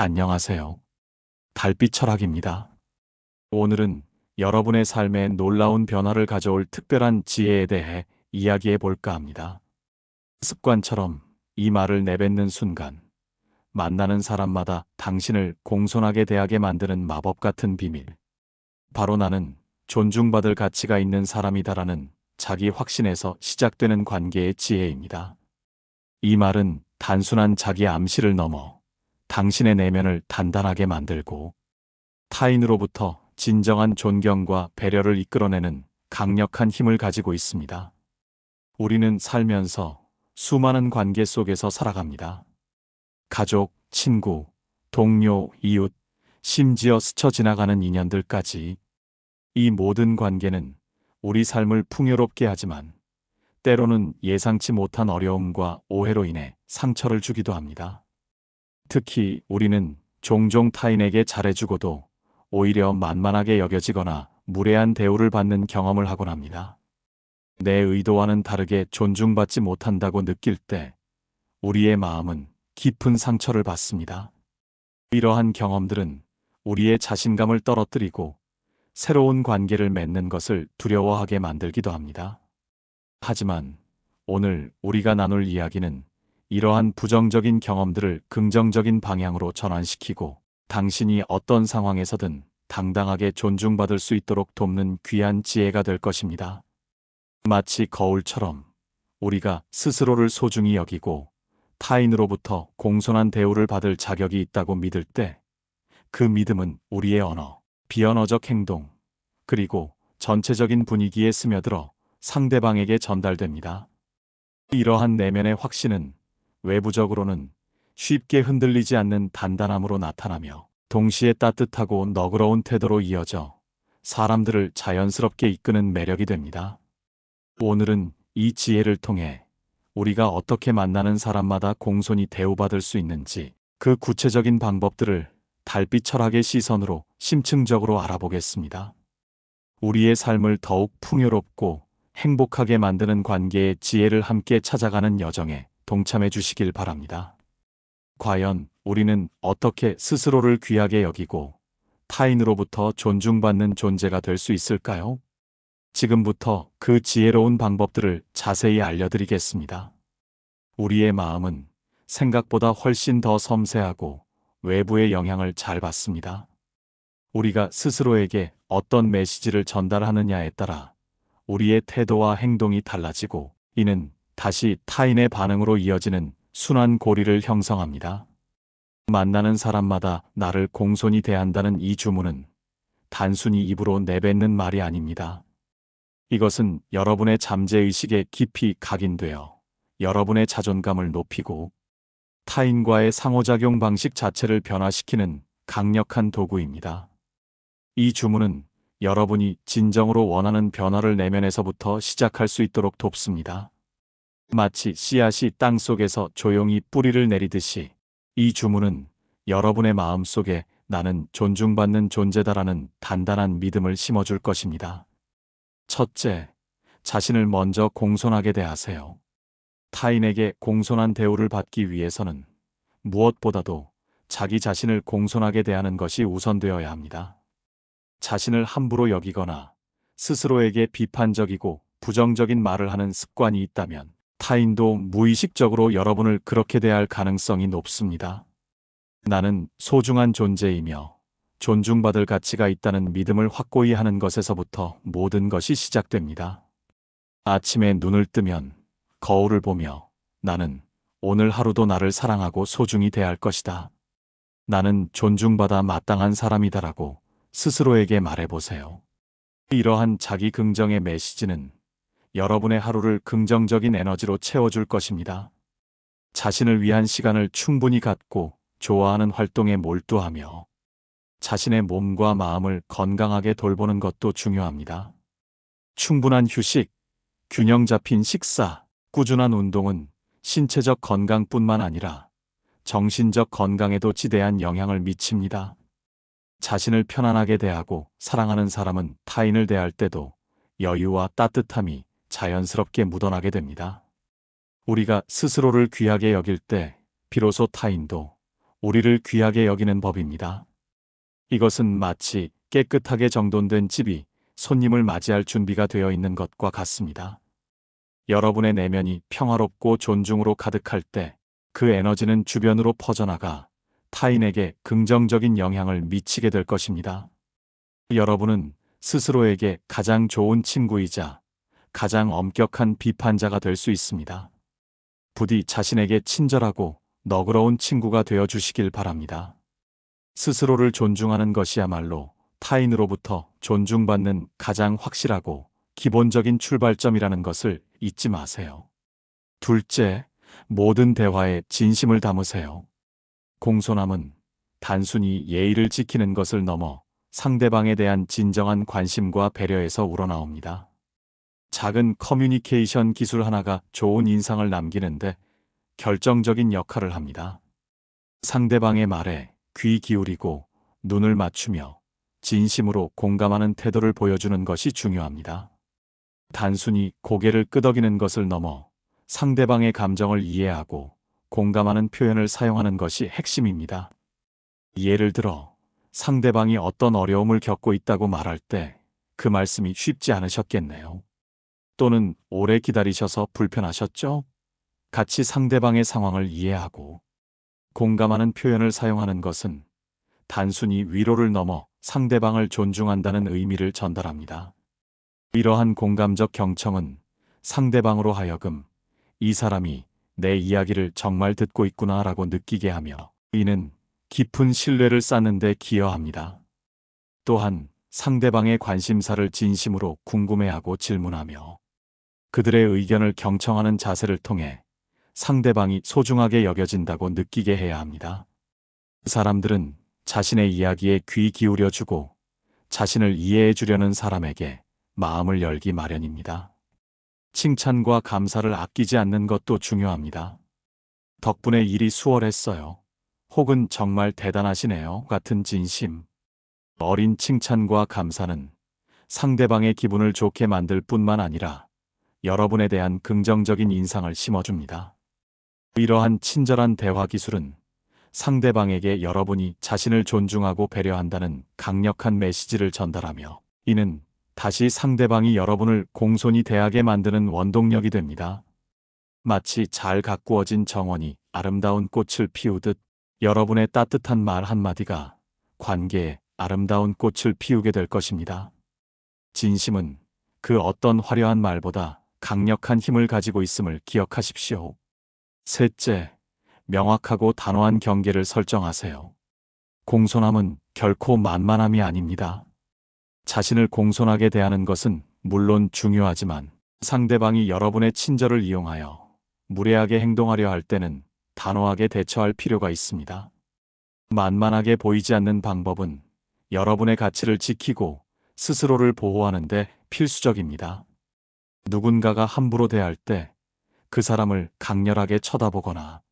안녕하세요. 달빛 철학입니다. 오늘은 여러분의 삶에 놀라운 변화를 가져올 특별한 지혜에 대해 이야기해 볼까 합니다. 습관처럼 이 말을 내뱉는 순간, 만나는 사람마다 당신을 공손하게 대하게 만드는 마법 같은 비밀. 바로 나는 존중받을 가치가 있는 사람이다라는 자기 확신에서 시작되는 관계의 지혜입니다. 이 말은 단순한 자기 암시를 넘어 당신의 내면을 단단하게 만들고 타인으로부터 진정한 존경과 배려를 이끌어내는 강력한 힘을 가지고 있습니다. 우리는 살면서 수많은 관계 속에서 살아갑니다. 가족, 친구, 동료, 이웃, 심지어 스쳐 지나가는 인연들까지 이 모든 관계는 우리 삶을 풍요롭게 하지만 때로는 예상치 못한 어려움과 오해로 인해 상처를 주기도 합니다. 특히 우리는 종종 타인에게 잘해주고도 오히려 만만하게 여겨지거나 무례한 대우를 받는 경험을 하곤 합니다. 내 의도와는 다르게 존중받지 못한다고 느낄 때 우리의 마음은 깊은 상처를 받습니다. 이러한 경험들은 우리의 자신감을 떨어뜨리고 새로운 관계를 맺는 것을 두려워하게 만들기도 합니다. 하지만 오늘 우리가 나눌 이야기는 이러한 부정적인 경험들을 긍정적인 방향으로 전환시키고 당신이 어떤 상황에서든 당당하게 존중받을 수 있도록 돕는 귀한 지혜가 될 것입니다. 마치 거울처럼 우리가 스스로를 소중히 여기고 타인으로부터 공손한 대우를 받을 자격이 있다고 믿을 때 그 믿음은 우리의 언어, 비언어적 행동, 그리고 전체적인 분위기에 스며들어 상대방에게 전달됩니다. 이러한 내면의 확신은 외부적으로는 쉽게 흔들리지 않는 단단함으로 나타나며 동시에 따뜻하고 너그러운 태도로 이어져 사람들을 자연스럽게 이끄는 매력이 됩니다. 오늘은 이 지혜를 통해 우리가 어떻게 만나는 사람마다 공손히 대우받을 수 있는지 그 구체적인 방법들을 달빛 철학의 시선으로 심층적으로 알아보겠습니다. 우리의 삶을 더욱 풍요롭고 행복하게 만드는 관계의 지혜를 함께 찾아가는 여정에 동참해 주시길 바랍니다. 과연 우리는 어떻게 스스로를 귀하게 여기고 타인으로부터 존중받는 존재가 될 수 있을까요? 지금부터 그 지혜로운 방법들을 자세히 알려드리겠습니다. 우리의 마음은 생각보다 훨씬 더 섬세하고 외부의 영향을 잘 받습니다. 우리가 스스로에게 어떤 메시지를 전달하느냐에 따라 우리의 태도와 행동이 달라지고 이는 다시 타인의 반응으로 이어지는 순환 고리를 형성합니다. 만나는 사람마다 나를 공손히 대한다는 이 주문은 단순히 입으로 내뱉는 말이 아닙니다. 이것은 여러분의 잠재의식에 깊이 각인되어 여러분의 자존감을 높이고 타인과의 상호작용 방식 자체를 변화시키는 강력한 도구입니다. 이 주문은 여러분이 진정으로 원하는 변화를 내면에서부터 시작할 수 있도록 돕습니다. 마치 씨앗이 땅 속에서 조용히 뿌리를 내리듯이 이 주문은 여러분의 마음 속에 나는 존중받는 존재다라는 단단한 믿음을 심어줄 것입니다. 첫째, 자신을 먼저 공손하게 대하세요. 타인에게 공손한 대우를 받기 위해서는 무엇보다도 자기 자신을 공손하게 대하는 것이 우선되어야 합니다. 자신을 함부로 여기거나 스스로에게 비판적이고 부정적인 말을 하는 습관이 있다면 타인도 무의식적으로 여러분을 그렇게 대할 가능성이 높습니다. 나는 소중한 존재이며 존중받을 가치가 있다는 믿음을 확고히 하는 것에서부터 모든 것이 시작됩니다. 아침에 눈을 뜨면 거울을 보며 나는 오늘 하루도 나를 사랑하고 소중히 대할 것이다. 나는 존중받아 마땅한 사람이다라고 스스로에게 말해보세요. 이러한 자기 긍정의 메시지는 여러분의 하루를 긍정적인 에너지로 채워줄 것입니다. 자신을 위한 시간을 충분히 갖고 좋아하는 활동에 몰두하며 자신의 몸과 마음을 건강하게 돌보는 것도 중요합니다. 충분한 휴식, 균형 잡힌 식사, 꾸준한 운동은 신체적 건강뿐만 아니라 정신적 건강에도 지대한 영향을 미칩니다. 자신을 편안하게 대하고 사랑하는 사람은 타인을 대할 때도 여유와 따뜻함이 자연스럽게 묻어나게 됩니다. 우리가 스스로를 귀하게 여길 때 비로소 타인도 우리를 귀하게 여기는 법입니다. 이것은 마치 깨끗하게 정돈된 집이 손님을 맞이할 준비가 되어 있는 것과 같습니다. 여러분의 내면이 평화롭고 존중으로 가득할 때 그 에너지는 주변으로 퍼져나가 타인에게 긍정적인 영향을 미치게 될 것입니다. 여러분은 스스로에게 가장 좋은 친구이자 가장 엄격한 비판자가 될 수 있습니다. 부디 자신에게 친절하고 너그러운 친구가 되어 주시길 바랍니다. 스스로를 존중하는 것이야말로 타인으로부터 존중받는 가장 확실하고 기본적인 출발점이라는 것을 잊지 마세요. 둘째, 모든 대화에 진심을 담으세요. 공손함은 단순히 예의를 지키는 것을 넘어 상대방에 대한 진정한 관심과 배려에서 우러나옵니다. 작은 커뮤니케이션 기술 하나가 좋은 인상을 남기는데 결정적인 역할을 합니다. 상대방의 말에 귀 기울이고 눈을 맞추며 진심으로 공감하는 태도를 보여주는 것이 중요합니다. 단순히 고개를 끄덕이는 것을 넘어 상대방의 감정을 이해하고 공감하는 표현을 사용하는 것이 핵심입니다. 예를 들어 상대방이 어떤 어려움을 겪고 있다고 말할 때 그 말씀이 쉽지 않으셨겠네요. 또는 오래 기다리셔서 불편하셨죠? 같이 상대방의 상황을 이해하고 공감하는 표현을 사용하는 것은 단순히 위로를 넘어 상대방을 존중한다는 의미를 전달합니다. 이러한 공감적 경청은 상대방으로 하여금 이 사람이 내 이야기를 정말 듣고 있구나 라고 느끼게 하며 이는 깊은 신뢰를 쌓는 데 기여합니다. 또한 상대방의 관심사를 진심으로 궁금해하고 질문하며 그들의 의견을 경청하는 자세를 통해 상대방이 소중하게 여겨진다고 느끼게 해야 합니다. 사람들은 자신의 이야기에 귀 기울여 주고 자신을 이해해 주려는 사람에게 마음을 열기 마련입니다. 칭찬과 감사를 아끼지 않는 것도 중요합니다. 덕분에 일이 수월했어요. 혹은 정말 대단하시네요. 같은 진심. 어린 칭찬과 감사는 상대방의 기분을 좋게 만들 뿐만 아니라 여러분에 대한 긍정적인 인상을 심어줍니다. 이러한 친절한 대화 기술은 상대방에게 여러분이 자신을 존중하고 배려한다는 강력한 메시지를 전달하며 이는 다시 상대방이 여러분을 공손히 대하게 만드는 원동력이 됩니다. 마치 잘 가꾸어진 정원이 아름다운 꽃을 피우듯 여러분의 따뜻한 말 한마디가 관계에 아름다운 꽃을 피우게 될 것입니다. 진심은 그 어떤 화려한 말보다 강력한 힘을 가지고 있음을 기억하십시오. 셋째, 명확하고 단호한 경계를 설정하세요. 공손함은 결코 만만함이 아닙니다. 자신을 공손하게 대하는 것은 물론 중요하지만 상대방이 여러분의 친절을 이용하여 무례하게 행동하려 할 때는 단호하게 대처할 필요가 있습니다. 만만하게 보이지 않는 방법은 여러분의 가치를 지키고 스스로를 보호하는 데 필수적입니다. 누군가가 함부로 대할 때 그 사람을 강렬하게 쳐다보거나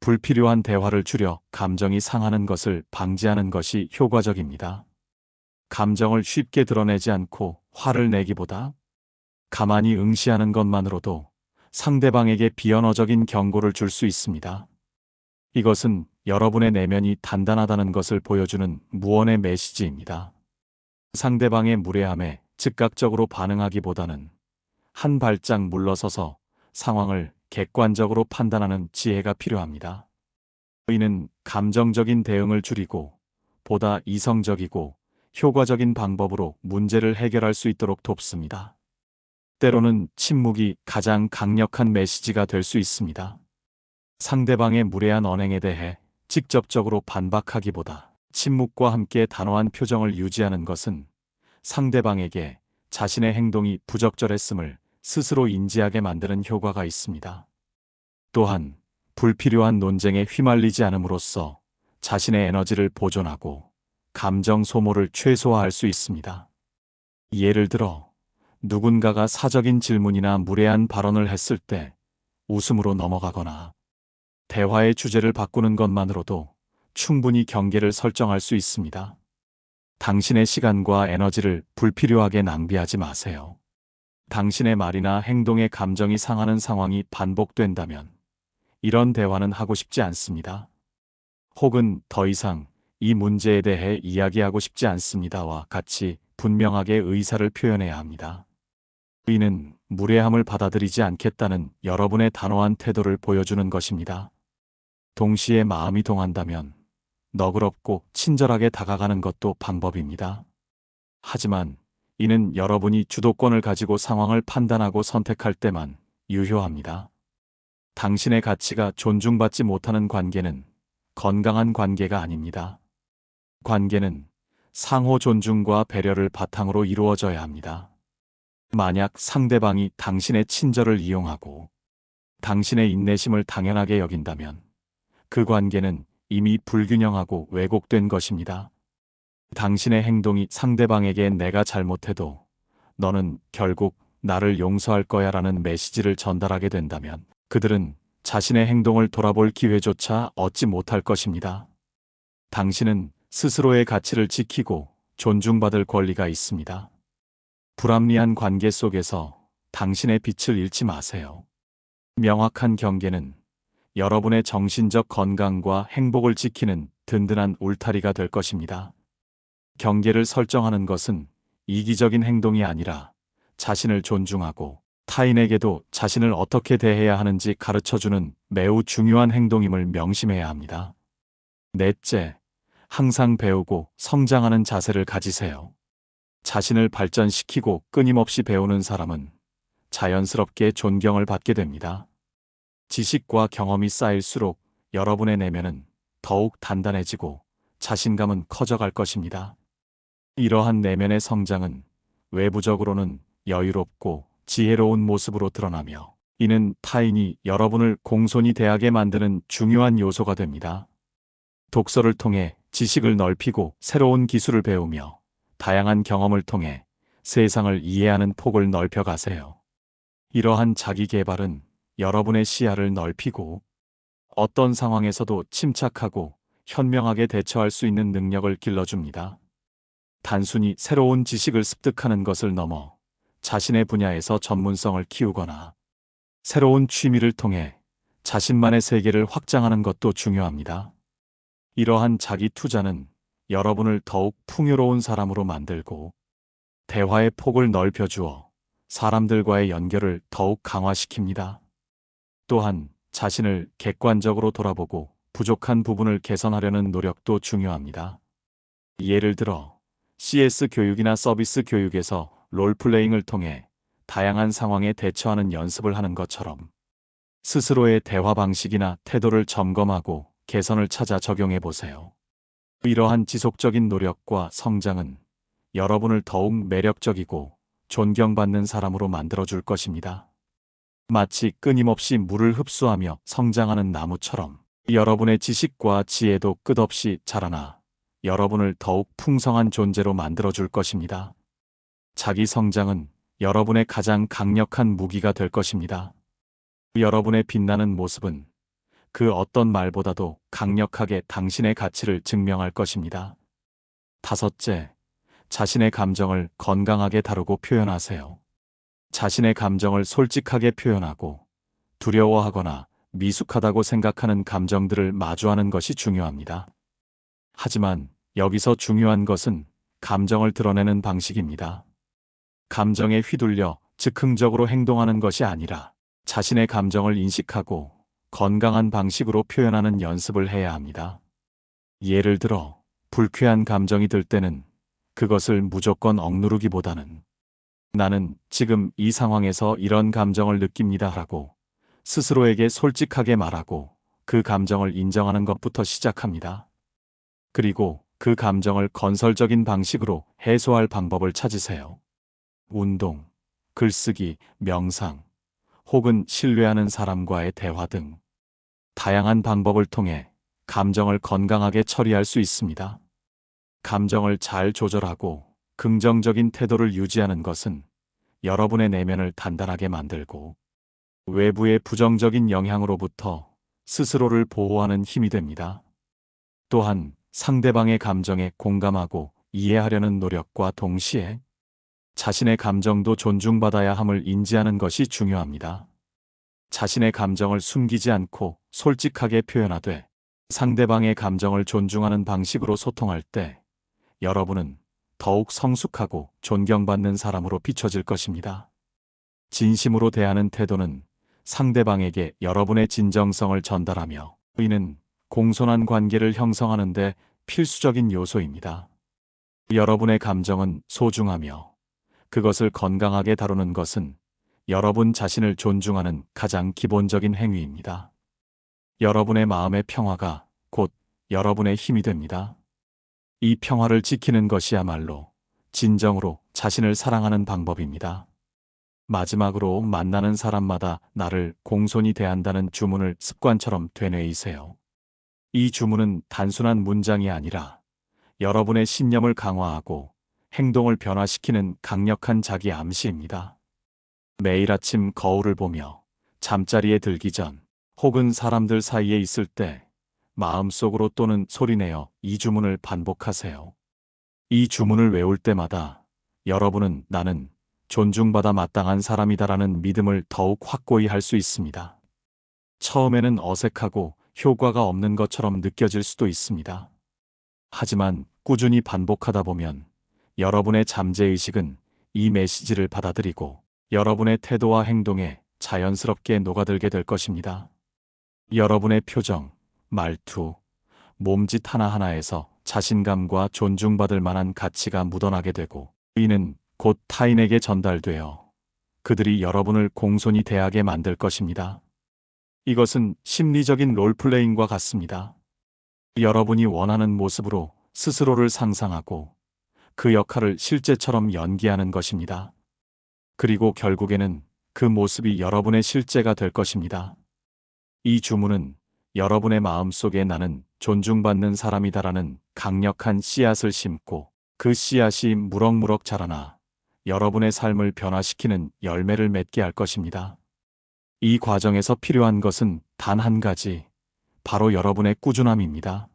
불필요한 대화를 줄여 감정이 상하는 것을 방지하는 것이 효과적입니다. 감정을 쉽게 드러내지 않고 화를 내기보다 가만히 응시하는 것만으로도 상대방에게 비언어적인 경고를 줄 수 있습니다. 이것은 여러분의 내면이 단단하다는 것을 보여주는 무언의 메시지입니다. 상대방의 무례함에 즉각적으로 반응하기보다는 한 발짝 물러서서 상황을 객관적으로 판단하는 지혜가 필요합니다. 이는 감정적인 대응을 줄이고 보다 이성적이고 효과적인 방법으로 문제를 해결할 수 있도록 돕습니다. 때로는 침묵이 가장 강력한 메시지가 될 수 있습니다. 상대방의 무례한 언행에 대해 직접적으로 반박하기보다 침묵과 함께 단호한 표정을 유지하는 것은 상대방에게 자신의 행동이 부적절했음을 스스로 인지하게 만드는 효과가 있습니다. 또한 불필요한 논쟁에 휘말리지 않음으로써 자신의 에너지를 보존하고 감정 소모를 최소화할 수 있습니다. 예를 들어 누군가가 사적인 질문이나 무례한 발언을 했을 때 웃음으로 넘어가거나 대화의 주제를 바꾸는 것만으로도 충분히 경계를 설정할 수 있습니다. 당신의 시간과 에너지를 불필요하게 낭비하지 마세요. 당신의 말이나 행동에 감정이 상하는 상황이 반복된다면 이런 대화는 하고 싶지 않습니다. 혹은 더 이상 이 문제에 대해 이야기하고 싶지 않습니다와 같이 분명하게 의사를 표현해야 합니다. 이는 무례함을 받아들이지 않겠다는 여러분의 단호한 태도를 보여주는 것입니다. 동시에 마음이 동한다면 너그럽고 친절하게 다가가는 것도 방법입니다. 하지만 이는 여러분이 주도권을 가지고 상황을 판단하고 선택할 때만 유효합니다. 당신의 가치가 존중받지 못하는 관계는 건강한 관계가 아닙니다. 관계는 상호 존중과 배려를 바탕으로 이루어져야 합니다. 만약 상대방이 당신의 친절을 이용하고 당신의 인내심을 당연하게 여긴다면 그 관계는 이미 불균형하고 왜곡된 것입니다. 당신의 행동이 상대방에게 내가 잘못해도 너는 결국 나를 용서할 거야 라는 메시지를 전달하게 된다면 그들은 자신의 행동을 돌아볼 기회조차 얻지 못할 것입니다. 당신은 스스로의 가치를 지키고 존중받을 권리가 있습니다. 불합리한 관계 속에서 당신의 빛을 잃지 마세요. 명확한 경계는 여러분의 정신적 건강과 행복을 지키는 든든한 울타리가 될 것입니다. 경계를 설정하는 것은 이기적인 행동이 아니라 자신을 존중하고 타인에게도 자신을 어떻게 대해야 하는지 가르쳐주는 매우 중요한 행동임을 명심해야 합니다. 넷째, 항상 배우고 성장하는 자세를 가지세요. 자신을 발전시키고 끊임없이 배우는 사람은 자연스럽게 존경을 받게 됩니다. 지식과 경험이 쌓일수록 여러분의 내면은 더욱 단단해지고 자신감은 커져갈 것입니다. 이러한 내면의 성장은 외부적으로는 여유롭고 지혜로운 모습으로 드러나며 이는 타인이 여러분을 공손히 대하게 만드는 중요한 요소가 됩니다. 독서를 통해 지식을 넓히고 새로운 기술을 배우며 다양한 경험을 통해 세상을 이해하는 폭을 넓혀 가세요. 이러한 자기 개발은 여러분의 시야를 넓히고 어떤 상황에서도 침착하고 현명하게 대처할 수 있는 능력을 길러줍니다. 단순히 새로운 지식을 습득하는 것을 넘어 자신의 분야에서 전문성을 키우거나 새로운 취미를 통해 자신만의 세계를 확장하는 것도 중요합니다. 이러한 자기 투자는 여러분을 더욱 풍요로운 사람으로 만들고 대화의 폭을 넓혀주어 사람들과의 연결을 더욱 강화시킵니다. 또한 자신을 객관적으로 돌아보고 부족한 부분을 개선하려는 노력도 중요합니다. 예를 들어 CS 교육이나 서비스 교육에서 롤플레잉을 통해 다양한 상황에 대처하는 연습을 하는 것처럼 스스로의 대화 방식이나 태도를 점검하고 개선을 찾아 적용해 보세요. 이러한 지속적인 노력과 성장은 여러분을 더욱 매력적이고 존경받는 사람으로 만들어줄 것입니다. 마치 끊임없이 물을 흡수하며 성장하는 나무처럼 여러분의 지식과 지혜도 끝없이 자라나 여러분을 더욱 풍성한 존재로 만들어줄 것입니다. 자기 성장은 여러분의 가장 강력한 무기가 될 것입니다. 여러분의 빛나는 모습은 그 어떤 말보다도 강력하게 당신의 가치를 증명할 것입니다. 다섯째, 자신의 감정을 건강하게 다루고 표현하세요. 자신의 감정을 솔직하게 표현하고 두려워하거나 미숙하다고 생각하는 감정들을 마주하는 것이 중요합니다. 하지만 여기서 중요한 것은 감정을 드러내는 방식입니다. 감정에 휘둘려 즉흥적으로 행동하는 것이 아니라 자신의 감정을 인식하고 건강한 방식으로 표현하는 연습을 해야 합니다. 예를 들어, 불쾌한 감정이 들 때는 그것을 무조건 억누르기보다는 나는 지금 이 상황에서 이런 감정을 느낍니다 하고 스스로에게 솔직하게 말하고 그 감정을 인정하는 것부터 시작합니다. 그리고 그 감정을 건설적인 방식으로 해소할 방법을 찾으세요. 운동, 글쓰기, 명상, 혹은 신뢰하는 사람과의 대화 등 다양한 방법을 통해 감정을 건강하게 처리할 수 있습니다. 감정을 잘 조절하고 긍정적인 태도를 유지하는 것은 여러분의 내면을 단단하게 만들고 외부의 부정적인 영향으로부터 스스로를 보호하는 힘이 됩니다. 또한 상대방의 감정에 공감하고 이해하려는 노력과 동시에 자신의 감정도 존중받아야 함을 인지하는 것이 중요합니다. 자신의 감정을 숨기지 않고 솔직하게 표현하되 상대방의 감정을 존중하는 방식으로 소통할 때 여러분은 더욱 성숙하고 존경받는 사람으로 비춰질 것입니다. 진심으로 대하는 태도는 상대방에게 여러분의 진정성을 전달하며 이는 공손한 관계를 형성하는 데 필수적인 요소입니다. 여러분의 감정은 소중하며 그것을 건강하게 다루는 것은 여러분 자신을 존중하는 가장 기본적인 행위입니다. 여러분의 마음의 평화가 곧 여러분의 힘이 됩니다. 이 평화를 지키는 것이야말로 진정으로 자신을 사랑하는 방법입니다. 마지막으로 만나는 사람마다 나를 공손히 대한다는 주문을 습관처럼 되뇌이세요. 이 주문은 단순한 문장이 아니라 여러분의 신념을 강화하고 행동을 변화시키는 강력한 자기 암시입니다. 매일 아침 거울을 보며 잠자리에 들기 전 혹은 사람들 사이에 있을 때 마음속으로 또는 소리내어 이 주문을 반복하세요. 이 주문을 외울 때마다 여러분은 나는 존중받아 마땅한 사람이다라는 믿음을 더욱 확고히 할 수 있습니다. 처음에는 어색하고 효과가 없는 것처럼 느껴질 수도 있습니다. 하지만 꾸준히 반복하다 보면 여러분의 잠재의식은 이 메시지를 받아들이고 여러분의 태도와 행동에 자연스럽게 녹아들게 될 것입니다. 여러분의 표정, 말투, 몸짓 하나하나에서 자신감과 존중받을 만한 가치가 묻어나게 되고 이는 곧 타인에게 전달되어 그들이 여러분을 공손히 대하게 만들 것입니다. 이것은 심리적인 롤플레잉과 같습니다. 여러분이 원하는 모습으로 스스로를 상상하고 그 역할을 실제처럼 연기하는 것입니다. 그리고 결국에는 그 모습이 여러분의 실제가 될 것입니다. 이 주문은 여러분의 마음 속에 나는 존중받는 사람이다라는 강력한 씨앗을 심고 그 씨앗이 무럭무럭 자라나 여러분의 삶을 변화시키는 열매를 맺게 할 것입니다. 이 과정에서 필요한 것은 단 한 가지, 바로 여러분의 꾸준함입니다.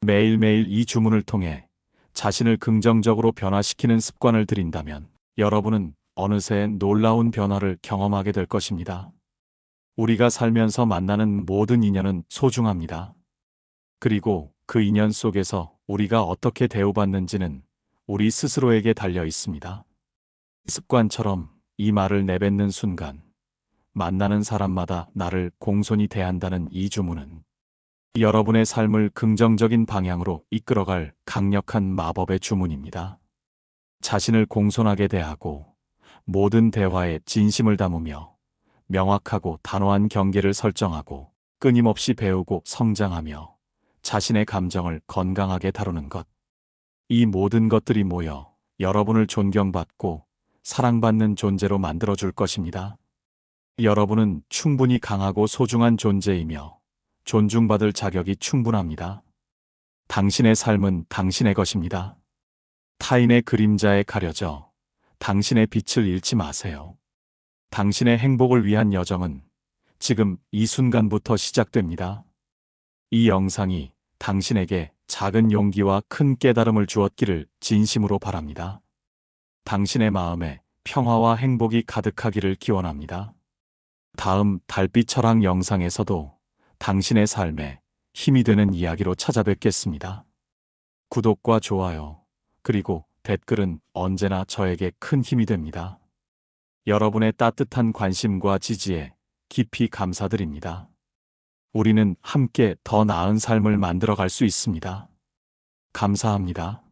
매일매일 이 주문을 통해 자신을 긍정적으로 변화시키는 습관을 들인다면 여러분은 어느새 놀라운 변화를 경험하게 될 것입니다. 우리가 살면서 만나는 모든 인연은 소중합니다. 그리고 그 인연 속에서 우리가 어떻게 대우받는지는 우리 스스로에게 달려 있습니다. 습관처럼 이 말을 내뱉는 순간 만나는 사람마다 나를 공손히 대한다는 이 주문은 여러분의 삶을 긍정적인 방향으로 이끌어갈 강력한 마법의 주문입니다. 자신을 공손하게 대하고 모든 대화에 진심을 담으며 명확하고 단호한 경계를 설정하고 끊임없이 배우고 성장하며 자신의 감정을 건강하게 다루는 것. 이 모든 것들이 모여 여러분을 존경받고 사랑받는 존재로 만들어줄 것입니다. 여러분은 충분히 강하고 소중한 존재이며 존중받을 자격이 충분합니다. 당신의 삶은 당신의 것입니다. 타인의 그림자에 가려져 당신의 빛을 잃지 마세요. 당신의 행복을 위한 여정은 지금 이 순간부터 시작됩니다. 이 영상이 당신에게 작은 용기와 큰 깨달음을 주었기를 진심으로 바랍니다. 당신의 마음에 평화와 행복이 가득하기를 기원합니다. 다음 달빛 철학 영상에서도 당신의 삶에 힘이 되는 이야기로 찾아뵙겠습니다. 구독과 좋아요, 그리고 댓글은 언제나 저에게 큰 힘이 됩니다. 여러분의 따뜻한 관심과 지지에 깊이 감사드립니다. 우리는 함께 더 나은 삶을 만들어 갈 수 있습니다. 감사합니다.